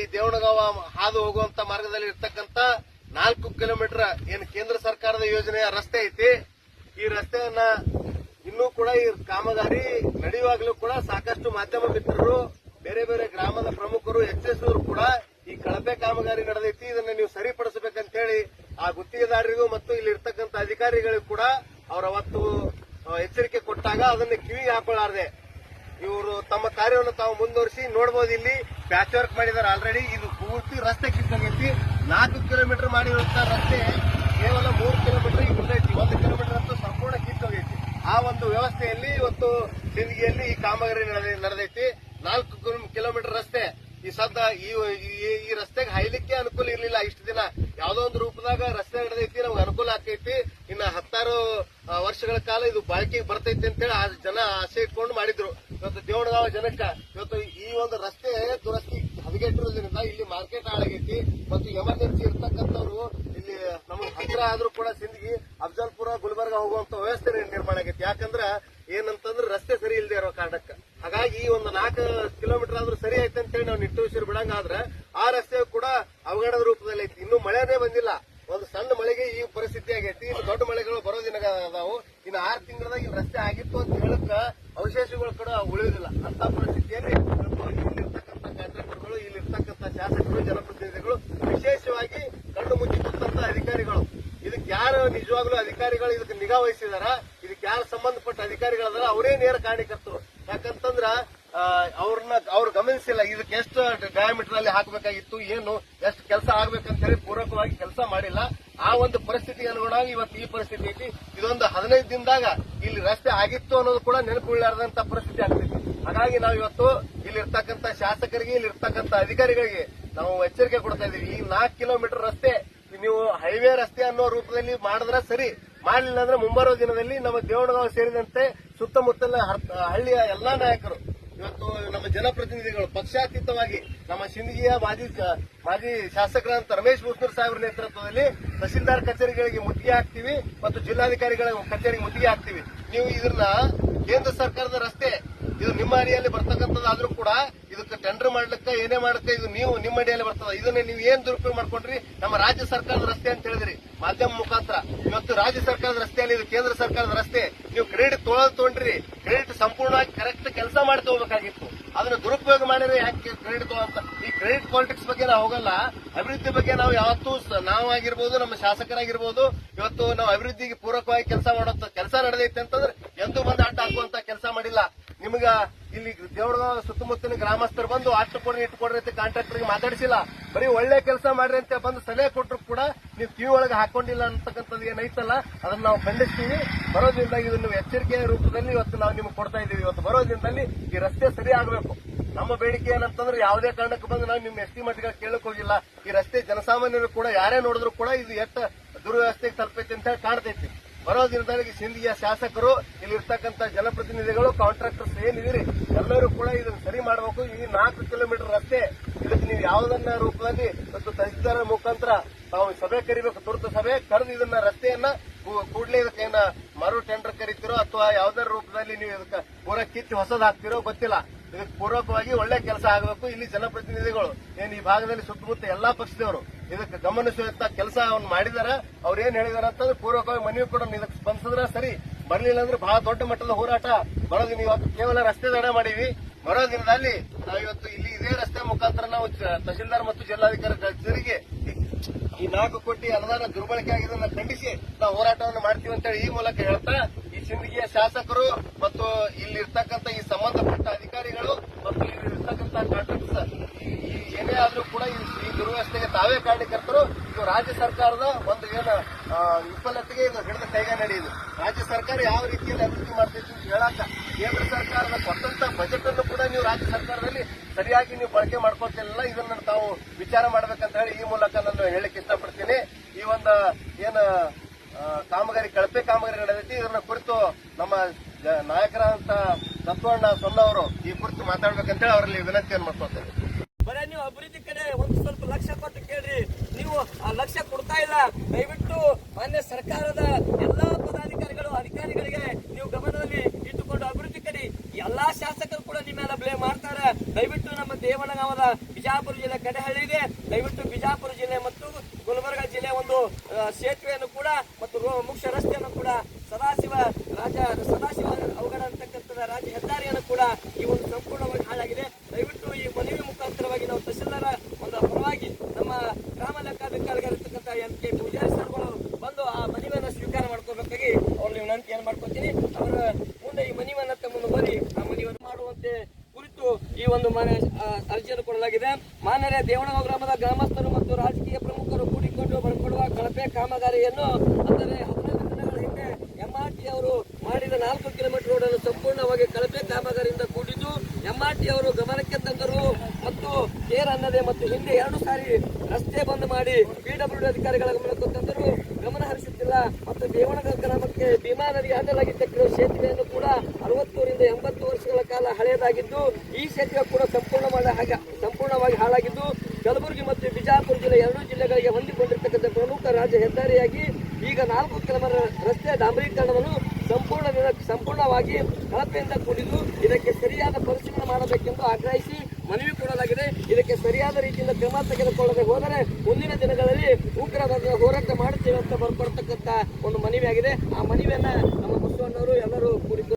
ಈ ದೇವಣಗಾವ ಹಾದು ಹೋಗುವಂತ ಮಾರ್ಗದಲ್ಲಿ ಇರ್ತಕ್ಕಂತ ನಾಲ್ಕು ಕಿಲೋಮೀಟರ್ ಏನು ಕೇಂದ್ರ ಸರ್ಕಾರದ ಯೋಜನೆಯ ರಸ್ತೆ ಐತಿ. ಈ ರಸ್ತೆಯನ್ನ ಇನ್ನೂ ಕೂಡ ಈ ಕಾಮಗಾರಿ ನಡೆಯುವಾಗಲೂ ಕೂಡ ಸಾಕಷ್ಟು ಮಾಧ್ಯಮ ಮಿತ್ರರು, ಬೇರೆ ಬೇರೆ ಗ್ರಾಮದ ಪ್ರಮುಖರು ಎಚ್ಚರಿಸಿದ್ರು ಕೂಡ ಈ ಕಳಪೆ ಕಾಮಗಾರಿ ನಡೆದೈತಿ. ಇದನ್ನ ನೀವು ಸರಿಪಡಿಸಬೇಕಂತ ಹೇಳಿ ಆ ಗುತ್ತಿಗೆದಾರರಿಗೂ ಮತ್ತು ಇಲ್ಲಿ ಇರ್ತಕ್ಕಂಥ ಅಧಿಕಾರಿಗಳಿಗೂ ಕೂಡ ಅವರ ಅವತ್ತು ಎಚ್ಚರಿಕೆ ಕೊಟ್ಟಾಗ ಅದನ್ನು ಕಿವಿಗೆ ಹಾಕೊಳ್ಳಾರ್ದೆ. ಇವರು ತಮ್ಮ ಕಾರ್ಯವನ್ನು ತಾವು ಮುಂದುವರಿಸಿ ನೋಡಬಹುದು ಇಲ್ಲಿ ಪ್ಯಾಚ್ ವರ್ಕ್ ಮಾಡಿದ್ದಾರೆ ಆಲ್ರೆಡಿ ಇದು ಪೂರ್ತಿ ರಸ್ತೆ ಕಿತ್ತೋಗೈತಿ ನಾಲ್ಕು ಕಿಲೋಮೀಟರ್ ಮಾಡಿರುವಂತ ರಸ್ತೆ ಕೇವಲ ಮೂರು ಕಿಲೋಮೀಟರ್ ಈಗ ಒಂದು ಕಿಲೋಮೀಟರ್ ಅಂತೂ ಸಂಪೂರ್ಣ ಕಿತ್ತೋಗೈತಿ ಆ ಒಂದು ವ್ಯವಸ್ಥೆಯಲ್ಲಿ ಇವತ್ತು ಸಿಂದಗಿಯಲ್ಲಿ ಈ ಕಾಮಗಾರಿ ನಡೆದ- ನಡೆದೈತಿ. ನಾಲ್ಕು ಕಿಲೋ- ಕಿಲೋಮೀಟರ್ ರಸ್ತೆ. ಈ ಸದ್ದ ಈ ರಸ್ತೆಗೆ ಹೈಲಿಕ್ಕೆ ಅನುಕೂಲ ಇರಲಿಲ್ಲ. ಇಷ್ಟು ದಿನ ಯಾವುದೋ ಒಂದು ರೂಪದಾಗ ರಸ್ತೆ ನಡೆದೈತಿ, ನಮ್ಗೆ ಅನುಕೂಲ ಆಕೈತಿ. ಇನ್ನ ಹತ್ತಾರು ವರ್ಷಗಳ ಕಾಲ ಇದು ಬಾಳಿಕೆಗೆ ಬರ್ತೈತಿ ಅಂತೇಳಿ ಜನ ಆಸೆ ಇಟ್ಕೊಂಡು ಮಾಡಿದ್ರು. ಇವತ್ತು ದೇವಡಗಾವ ಜನಕ್ಕ. ಇವತ್ತು ಈ ಒಂದು ರಸ್ತೆ ದುರಸ್ತಿ ಹದಗೆಟ್ಟಿರೋದ್ರಿಂದ ಇಲ್ಲಿ ಮಾರ್ಕೆಟ್ ಹಾಳಾಗೈತಿ. ಮತ್ತು ಎಮರ್ಜೆನ್ಸಿ ಇರ್ತಕ್ಕಂಥವ್ರು ಇಲ್ಲಿ ನಮಗೆ ಹತ್ರ ಆದ್ರೂ ಕೂಡ ಸಿಂದಗಿ, ಅಫಜಲ್ಪುರ, ಗುಲ್ಬರ್ಗ ಹೋಗುವಂತ ವ್ಯವಸ್ಥೆ ನಿರ್ಮಾಣ ಆಗೈತಿ. ಯಾಕಂದ್ರ ಏನಂತಂದ್ರೆ ರಸ್ತೆ ಸರಿ ಇಲ್ಲದೆ ಇರೋ ಕಾರಣಕ್ಕೆ. ಹಾಗಾಗಿ ಈ ಒಂದು ನಾಲ್ಕು ಕಿಲೋಮೀಟರ್ ಆದ್ರೂ ಸರಿ ಐತೆ ಅಂತೇಳಿ ನಾವು ನಿಟ್ಟೂಸಿರು ಬಿಡಂಗಾದ್ರೆ ಆ ರಸ್ತೆ ಕೂಡ ಅವಘಡದ ರೂಪದಲ್ಲಿ ಐತಿ. ಇನ್ನೂ ಮಳೆನೇ ಬಂದಿಲ್ಲ. ಒಂದು ಸಣ್ಣ ಮಳೆಗೆ ಈ ಪರಿಸ್ಥಿತಿ ಆಗೈತಿ. ದೊಡ್ಡ ಮಳೆಗಳು ಬರೋ ದಿನಗಳು ಅದಾವು. ಇನ್ನು ಆರು ತಿಂಗಳದಾಗ ಇಲ್ಲಿ ರಸ್ತೆ ಆಗಿತ್ತು ಅಂತ ಹೇಳಕ್ಕ ಅವಶೇಷಗಳು ಕೂಡ ಉಳಿಯೋದಿಲ್ಲ ಅಂತ ಪರಿಸ್ಥಿತಿಯಲ್ಲಿ ಇಲ್ಲಿರ್ತಕ್ಕಂಥ ಕಾರ್ಯಕರ್ತರು ಇಲ್ಲಿರ್ತಕ್ಕಂಥ ಶಾಸಕರು, ಜನಪ್ರತಿನಿಧಿಗಳು ವಿಶೇಷವಾಗಿ ಕಣ್ಣು ಮುಚ್ಚಿಟ್ಟಂತ ಅಧಿಕಾರಿಗಳು. ಇದಕ್ಕೆ ಯಾರು ನಿಜವಾಗ್ಲೂ ಅಧಿಕಾರಿಗಳು ಇದಕ್ಕೆ ನಿಗಾ ವಹಿಸಿದಾರ? ಇದಕ್ಕೆ ಯಾರು ಸಂಬಂಧಪಟ್ಟ ಅಧಿಕಾರಿಗಳದಾರ? ಅವರೇ ನೇರ ಕಾರಣಕರ್ತರು ಯಾಕಂತಂದ್ರ ಅವ್ರನ್ನ ಅವ್ರು ಗಮನಿಸಿಲ್ಲ. ಇದಕ್ಕೆ ಎಷ್ಟು ಡಯಾಮೀಟರ್ ಅಲ್ಲಿ ಹಾಕಬೇಕಾಗಿತ್ತು, ಏನು, ಎಷ್ಟು ಕೆಲಸ ಆಗ್ಬೇಕಂತ ಹೇಳಿ ಪೂರಕವಾಗಿ ಕೆಲಸ ಮಾಡಿಲ್ಲ. ಆ ಒಂದು ಪರಿಸ್ಥಿತಿಗೆ ಅನುಗುಣವಾಗಿ ಇವತ್ತು ಈ ಪರಿಸ್ಥಿತಿ ಐತಿ. ಇದೊಂದು ಹದಿನೈದು ದಿನದಾಗ ಇಲ್ಲಿ ರಸ್ತೆ ಆಗಿತ್ತು ಅನ್ನೋದು ಕೂಡ ನೆನಪುಳ್ಳಾರದಂತ ಪರಿಸ್ಥಿತಿ ಆಗ್ತೈತಿ. ಹಾಗಾಗಿ ನಾವು ಇವತ್ತು ಇಲ್ಲಿ ಇರ್ತಕ್ಕಂಥ ಶಾಸಕರಿಗೆ ಇಲ್ಲಿ ಇರ್ತಕ್ಕಂಥ ಅಧಿಕಾರಿಗಳಿಗೆ ನಾವು ಎಚ್ಚರಿಕೆ ಕೊಡ್ತಾ ಇದೀವಿ ಈ ನಾಲ್ಕು ಕಿಲೋಮೀಟರ್ ರಸ್ತೆ ನೀವು ಹೈವೇ ರಸ್ತೆ ಅನ್ನೋ ರೂಪದಲ್ಲಿ ಮಾಡಿದ್ರೆ ಸರಿ. ಮಾಡಲಿಲ್ಲ ಅಂದ್ರೆ ಮುಂಬರುವ ದಿನದಲ್ಲಿ ನಮ್ಮ ದೇವಣಗಾವ್ ಸೇರಿದಂತೆ ಸುತ್ತಮುತ್ತಲ ಹಳ್ಳಿಯ ಎಲ್ಲಾ ನಾಯಕರು, ಇವತ್ತು ನಮ್ಮ ಜನಪ್ರತಿನಿಧಿಗಳು ಪಕ್ಷಾತೀತವಾಗಿ ನಮ್ಮ ಸಿಂದಗಿಯ ಮಾಜಿ ಮಾಜಿ ಶಾಸಕರಂತ ರಮೇಶ್ ಬೂಸ್ನೂರ್ ಸಾಹೇಬ್ರ ನೇತೃತ್ವದಲ್ಲಿ ತಹಸೀಲ್ದಾರ್ ಕಚೇರಿಗಳಿಗೆ ಮುತ್ತಿಗೆ ಹಾಕ್ತಿವಿ ಮತ್ತು ಜಿಲ್ಲಾಧಿಕಾರಿಗಳ ಕಚೇರಿಗೆ ಮುತ್ತಿಗೆ ಹಾಕ್ತಿವಿ. ನೀವು ಇದನ್ನ ಕೇಂದ್ರ ಸರ್ಕಾರದ ರಸ್ತೆ, ಇದು ನಿಮ್ಮ ಅಡಿಯಲ್ಲಿ ಬರ್ತಕ್ಕಂಥದ್ದಾದ್ರೂ ಕೂಡ ಇದಕ್ಕೆ ಟೆಂಡರ್ ಮಾಡ್ಲಿಕ್ಕೆ, ಏನೇ ಮಾಡುತ್ತೆ ಇದು ನೀವು ನಿಮ್ಮ ಅಡಿಯಲ್ಲಿ ಬರ್ತದ. ಇದನ್ನ ನೀವು ಏನ್ ದುರುಪಯೋಗ ಮಾಡ್ಕೊಂಡ್ರಿ? ನಮ್ಮ ರಾಜ್ಯ ಸರ್ಕಾರದ ರಸ್ತೆ ಅಂತ ಹೇಳಿದ್ರಿ. ಮಾಧ್ಯಮ ಮುಖಾಂತರ. ಇವತ್ತು ರಾಜ್ಯ ಸರ್ಕಾರದ ರಸ್ತೆಯಲ್ಲಿ ಇದು ಕೇಂದ್ರ ಸರ್ಕಾರದ ರಸ್ತೆ. ನೀವು ಕ್ರೆಡಿಟ್ ತೊಗೊಳೋದು ತೊಗೊಂಡ್ರಿ ಕ್ರೆಡಿಟ್ ಸಂಪೂರ್ಣವಾಗಿ ಕರೆಕ್ಟ್ ಕೆಲಸ ಮಾಡಿ ತಗೋಬೇಕಾಗಿತ್ತು ಅದನ್ನ ದುರುಪಯೋಗ ಮಾಡಿದ್ರೆ ಯಾಕೆ ಕ್ರೆಡಿಟ್ ತಗೋಂತ ಈ ಕ್ರೆಡಿಟ್ ಪಾಲಿಟಿಕ್ಸ್ ಬಗ್ಗೆ ನಾವು ಹೋಗಲ್ಲ. ಅಭಿವೃದ್ಧಿ ಬಗ್ಗೆ ನಾವು ಯಾವತ್ತೂ ನಾವು ಆಗಿರ್ಬೋದು ನಮ್ಮ ಶಾಸಕರಾಗಿರ್ಬೋದು, ಇವತ್ತು ನಾವು ಅಭಿವೃದ್ಧಿಗೆ ಪೂರಕವಾಗಿ ಕೆಲಸ ಮಾಡೋ ಕೆಲಸ ನಡೆದೈತೆ ಅಂತಂದ್ರೆ ಎಂದೂ ಬಂದು ಅಡ್ಡ ಹಾಕುವಂತ ಕೆಲಸ ಮಾಡಿಲ್ಲ. ನಿಮ್ಗ ಇಲ್ಲಿ ದೇವರದ ಸುತ್ತಮುತ್ತಲಿನ ಗ್ರಾಮಸ್ಥರು ಬಂದು ಅಷ್ಟು ಕೊಡ್ರಿ, ಇಟ್ಟು ಕೊಡ್ರಿ ಅಂತ ಕಾಂಟ್ರಾಕ್ಟರ್ಗೆ ಮಾತಾಡಿಸಿಲ್ಲ. ಬರೀ ಒಳ್ಳೆ ಕೆಲಸ ಮಾಡ್ರಿ ಅಂತ ಬಂದು ಸಲಹೆ ಕೊಟ್ಟರು ಕೂಡ ನೀವು ಕಿವಿ ಒಳಗೆ ಹಾಕೊಂಡಿಲ್ಲ ಅಂತಕ್ಕಂಥದ್ದು ಏನೈತಲ್ಲ, ಅದನ್ನ ನಾವು ಖಂಡಿಸ್ತೀವಿ. ಬರೋ ದಿನದಾಗ ಇದನ್ನು ಎಚ್ಚರಿಕೆಯ ರೂಪದಲ್ಲಿ ಇವತ್ತು ನಾವು ನಿಮ್ಗೆ ಕೊಡ್ತಾ ಇದೀವಿ ಇವತ್ತು ಬರೋ ದಿನದಲ್ಲಿ ಈ ರಸ್ತೆ ಸರಿ ಆಗಬೇಕು. ನಮ್ಮ ಬೇಡಿಕೆ ಏನಂತಂದ್ರೆ ಯಾವುದೇ ಕಾರಣಕ್ಕೆ ಬಂದು ನಾವು ನಿಮ್ಮ ಎಸ್ಟಿಮೇಟ್ಗಳು ಕೇಳಕ್ ಹೋಗಿಲ್ಲ. ಈ ರಸ್ತೆ ಜನಸಾಮಾನ್ಯರು ಕೂಡ, ಯಾರೇ ನೋಡಿದ್ರು ಕೂಡ ಇದು ಎಷ್ಟು ದುರ್ವ್ಯವಸ್ಥೆಗೆ ತಲುಪೈತಿ ಅಂತ ಹೇಳಿ ಕಾಣ್ತೈತಿ. ಬರೋ ದಿನದಲ್ಲಿ ಸಿಂಧಿಯ ಶಾಸಕರು ಇಲ್ಲಿ ಇರ್ತಕ್ಕಂಥ ಜನಪ್ರತಿನಿಧಿಗಳು ಕಾಂಟ್ರಾಕ್ಟರ್ಸ್ ಏನಿದಿರಿ ಎಲ್ಲರೂ ಕೂಡ ಇದನ್ನ ಸರಿ ಮಾಡಬೇಕು ಈ ನಾಲ್ಕು ಕಿಲೋಮೀಟರ್ ರಸ್ತೆ ಇದಕ್ಕೆ ನೀವು ಯಾವುದನ್ನ ರೂಪದಲ್ಲಿ ಮತ್ತು ತಹಸೀಲ್ದಾರ ಮುಖಾಂತರ ನಾವು ಸಭೆ ಕರಿಬೇಕು. ತುರ್ತು ಸಭೆ ಕರೆದು ಇದನ್ನ ರಸ್ತೆಯನ್ನ ಕೂಡಲೇ ಇದಕ್ಕೇನ ಮರು ಟೆಂಡರ್ ಕರಿತೀರೋ ಅಥವಾ ಯಾವ್ದಾರ ರೂಪದಲ್ಲಿ ನೀವು ಇದಕ್ಕೆ ಪೂರ ಕಿತ್ತಿ ಹೊಸದ್ ಹಾಕ್ತಿರೋ ಗೊತ್ತಿಲ್ಲ. ಇದಕ್ಕೆ ಪೂರ್ವಕವಾಗಿ ಒಳ್ಳೆ ಕೆಲಸ ಆಗಬೇಕು. ಇಲ್ಲಿ ಜನಪ್ರತಿನಿಧಿಗಳು ಏನ್ ಈ ಭಾಗದಲ್ಲಿ ಸುತ್ತಮುತ್ತ ಎಲ್ಲಾ ಪಕ್ಷದವರು ಇದಕ್ಕೆ ಗಮನಿಸುವಂತ ಕೆಲಸವನ್ನು ಮಾಡಿದಾರ, ಅವ್ರು ಏನ್ ಹೇಳಿದಾರ ಅಂತಂದ್ರೆ ಪೂರ್ವಕವಾಗಿ ಮನವಿ ಕೂಡ ಇದಕ್ಕೆ ಸ್ಪಂದಿಸಿದ್ರ ಸರಿ. ಬರ್ಲಿಲ್ಲ ಅಂದ್ರೆ ಬಹಳ ದೊಡ್ಡ ಮಟ್ಟದ ಹೋರಾಟ. ಬರೋದು ನೀವು ಕೇವಲ ರಸ್ತೆ ದಡ ಮಾಡೀವಿ. ಬರೋ ದಿನದಲ್ಲಿ ನಾವು ಇವತ್ತು ಇಲ್ಲಿ ಇದೇ ರಸ್ತೆ ಮುಖಾಂತರ ನಾವು ತಹಶೀಲ್ದಾರ್ ಮತ್ತು ಜಿಲ್ಲಾಧಿಕಾರಿ ಕಚೇರಿಗೆ ಈ ನಾಲ್ಕು ಕೋಟಿ ಅನುದಾನ ದುರ್ಬಳಕೆ ಆಗಿದ್ದನ್ನು ಖಂಡಿಸಿ ನಾವು ಹೋರಾಟವನ್ನು ಮಾಡ್ತೀವಿ ಅಂತೇಳಿ ಈ ಮೂಲಕ ಹೇಳ್ತಾ ಈ ಸಿಂದಗಿಯ ಶಾಸಕರು ಮತ್ತು ಇಲ್ಲಿ ಇರ್ತಕ್ಕಂಥ ಈ ಸಂಬಂಧಪಟ್ಟ ಅಧಿಕಾರಿಗಳು ಮತ್ತು ಇಲ್ಲಿ ಇರ್ತಕ್ಕಂಥ ಕಾಂಟ್ರಾಕ್ಟರ್ಸ್ ಏನೇ ಆದರೂ ಕೂಡ ಈ ದುರ್ವ್ಯವಸ್ಥೆಗೆ ತಾವೇ ಕಾರಣಕರ್ತರು. ಇದು ರಾಜ್ಯ ಸರ್ಕಾರದ ಒಂದು ಏನು ವಿಫಲತೆಗೆ ಇದು ಹಿಡಿದ ಕೈಗೆ ನಡೆಯುದು ರಾಜ್ಯ ಸರ್ಕಾರ ಯಾವ ರೀತಿಯಲ್ಲಿ ಅಭಿವೃದ್ಧಿ ಮಾಡ್ತೈತಿ ಅಂತ ಹೇಳಕ್ಕ ಕೇಂದ್ರ ಸರ್ಕಾರದ ಕೊಟ್ಟಂತ ಬಜೆಟ್ ಅನ್ನು ಕೂಡ ನೀವು ರಾಜ್ಯ ಸರ್ಕಾರದಲ್ಲಿ ಸರಿಯಾಗಿ ನೀವು ಬಳಕೆ ಮಾಡ್ಕೊತಿಲ್ಲ ಇದನ್ನ ತಾವು ವಿಚಾರ ಮಾಡ್ಬೇಕಂತ ಹೇಳಿ ಈ ಮೂಲಕ ನಾನು ಹೇಳಕ್ ಇಷ್ಟಪಡ್ತೀನಿ. ಈ ಒಂದು, ಏನು ಕಾಮಗಾರಿ, ಕಳಪೆ ಕಾಮಗಾರಿ ನಡೆದೈತಿ, ಇದನ್ನ ಕುರಿತು ನಮ್ಮ ನಾಯಕರಾದಂತ ಸತ್ವಣ್ಣ ಸೊನ್ನವರು ಈ ಕುರಿತು ಮಾತಾಡ್ಬೇಕಂತೇಳಿ ಅವರಲ್ಲಿ ವಿನಂತಿಯನ್ನು ಮಾಡ್ಕೊಳ್ತೇನೆ. ಬರೀ ನೀವು ಅಭಿವೃದ್ಧಿ ಕಡೆ ಒಂದು ಸ್ವಲ್ಪ ಲಕ್ಷ್ಯ ಕೊಟ್ಟು ಕೇಳ್ರಿ. ನೀವು ಆ ಲಕ್ಷ್ಯ ಕೊಡ್ತಾ ಇಲ್ಲ, ದಯವಿಟ್ಟು ಮಾನ್ಯ ಸರ್ಕಾರದ ಎಲ್ಲಾ ಪದಾಧಿಕಾರಿಗಳು, ಅಧಿಕಾರಿಗಳಿಗೆ ನೀವು ಗಮನದಲ್ಲಿ ಎಲ್ಲಾ ಶಾಸಕರು ಕೂಡ ನಿಮ್ಮೆಲ್ಲ ಬ್ಲೇಮ್ ಮಾಡ್ತಾರೆ. ದಯವಿಟ್ಟು ನಮ್ಮ ದೇವನಗಾಮದ ಬಿಜಾಪುರ ಜಿಲ್ಲೆ ಕಡೆಹಳ್ಳಿ ಇದೆ ದಯವಿಟ್ಟು ಬಿಜಾಪುರ ಜಿಲ್ಲೆ ಮತ್ತು ಗುಲ್ಬರ್ಗ ಜಿಲ್ಲೆ ಒಂದು ಆ, ಸೇತುವೆಯನ್ನು ಕೂಡ ಮತ್ತು ರೋ- ಮುಖ್ಯ ರಸ್ತೆಯನ್ನು ಕೂಡ ಸದಾಶಿವ ರಾಜ ಸದಾಶಿವ ಅವಘಡ ಅಂತಕ್ಕಂಥದ ರಾಜ್ಯ ಹೆದ್ದಾರಿಯನ್ನು ಕೂಡ ಈ ಒಂದು ಸಂಪೂರ್ಣವಾಗಿ ಹಾಳಾಗಿದೆ ದಯವಿಟ್ಟು ಈ ಮನವಿ ಮುಖಾಂತರವಾಗಿ ನಾವು ತಹಸೀಲ್ದಾರ ಒಂದು ಪರವಾಗಿ ನಮ್ಮ ಗ್ರಾಮ ಲೆಕ್ಕಾಧಿಕಾರಿಗಳಿರ್ತಕ್ಕಂಥ ಎಂ ಕೆ ಪೂಜಾರಿ ಸರ್ಗಳು ಬಂದು ಆ ಮನವಿಯನ್ನು ಸ್ವೀಕಾರ ಮಾಡ್ಕೋಬೇಕಾಗಿ ಅವ್ರು ವಿನಂತಿಯನ್ನು ಮಾಡ್ಕೊತೀನಿ ಅವರ ಮುಂದೆ ಈ ಮನವಿಯನ್ನು ತಮ್ಮನ್ನು ಬರಿ ಆ ಮನವಿಯನ್ನು ಮಾಡುವಂತೆ ಕುರಿತು ಮನೆ ಅರ್ಜಿಯನ್ನು ಕೊಡಲಾಗಿದೆ. ಮಾನ್ಯರೇ ದೇವಣಗಾಂವ ಗ್ರಾಮದ ಗ್ರಾಮಸ್ಥರು ಮತ್ತು ರಾಜಕೀಯ ಪ್ರಮುಖರು ಕೂಡಿಕೊಂಡು ಬರ್ಕೊಡುವ ಕಳಪೆ ಕಾಮಗಾರಿಯನ್ನು ಅಂದರೆ ಹದಿನೈದು ದಿನಗಳ ಹಿಂದೆ ಎಂಆರ್ಟಿ ಅವರು ಮಾಡಿದ ನಾಲ್ಕು ಕಿಲೋಮೀಟರ್ ರೋಡ್ ಅನ್ನು ಸಂಪೂರ್ಣವಾಗಿ ಕಳಪೆ ಕಾಮಗಾರಿಯಿಂದ ಕೂಡಿದ್ದು ಎಂಆರ್ಟಿ ಅವರು ಗಮನಕ್ಕೆ ತಂದರು ಮತ್ತು ಕೇರ್ ಅನ್ನದೆ ಮತ್ತು ಹಿಂದೆ ಎರಡು ಸಾರಿ ರಸ್ತೆ ಬಂದ್ ಮಾಡಿ ಪಿಡಬ್ಲ್ಯೂ ಅಧಿಕಾರಿಗಳ ಗಮನಕ್ಕೆ ತಂದರು. ಹರಿಸುತ್ತಿಲ್ಲ ಮತ್ತು ದೇವಣಗ ಗ್ರಾಮಕ್ಕೆ ಭೀಮಾ ನದಿ ಅಡ್ಡಲಾಗಿದ್ದ ಸೇತುವೆಯನ್ನು ಕೂಡ ಅರವತ್ತೂರಿಂದ ಎಂಬತ್ತು ವರ್ಷಗಳ ಕಾಲ ಹಳೆಯದಾಗಿದ್ದು, ಈ ಸೇತುವೆ ಕೂಡ ಸಂಪೂರ್ಣವಾದ ಹಾಗೆ, ಸಂಪೂರ್ಣವಾಗಿ ಹಾಳಾಗಿದ್ದು, ಕಲಬುರಗಿ ಮತ್ತು ಬಿಜಾಪುರ ಜಿಲ್ಲೆ ಎರಡೂ ಜಿಲ್ಲೆಗಳಿಗೆ ಹೊಂದಿಕೊಂಡಿರ್ತಕ್ಕಂಥ ಪ್ರಮುಖ ರಾಜ್ಯ ಹೆದ್ದಾರಿಯಾಗಿ ಈಗ ನಾಲ್ಕು ಕಿಲೋಮೀಟರ್ ರಸ್ತೆ ಡಾಂಬರೀಕರಣವನ್ನು ಸಂಪೂರ್ಣ ಸಂಪೂರ್ಣವಾಗಿ ಕಳಪೆಯಿಂದ ಕೂಡಿದ್ದು, ಇದಕ್ಕೆ ಸರಿಯಾದ ಪರಿಶೀಲನೆ ಮಾಡಬೇಕೆಂದು ಆಗ್ರಹಿಸಿ ಮನವಿ ಕೊಡಲಾಗಿದೆ. ಇದಕ್ಕೆ ಸರಿಯಾದ ರೀತಿಯಿಂದ ಕ್ರಮ ತೆಗೆದುಕೊಳ್ಳದೆ ಹೋದರೆ ಮುಂದಿನ ದಿನಗಳಲ್ಲಿ ಉಗ್ರರ ಹೋರಾಟ ಮಾಡುತ್ತೇವೆ ಅಂತ ಬರ್ಕೊಡ್ತಕ್ಕಂಥ ಒಂದು ಮನವಿಯಾಗಿದೆ. ಆ ಮನವಿಯನ್ನ ನಮ್ಮ ಬಸವಣ್ಣವರು ಎಲ್ಲರೂ ಕೂಡಿ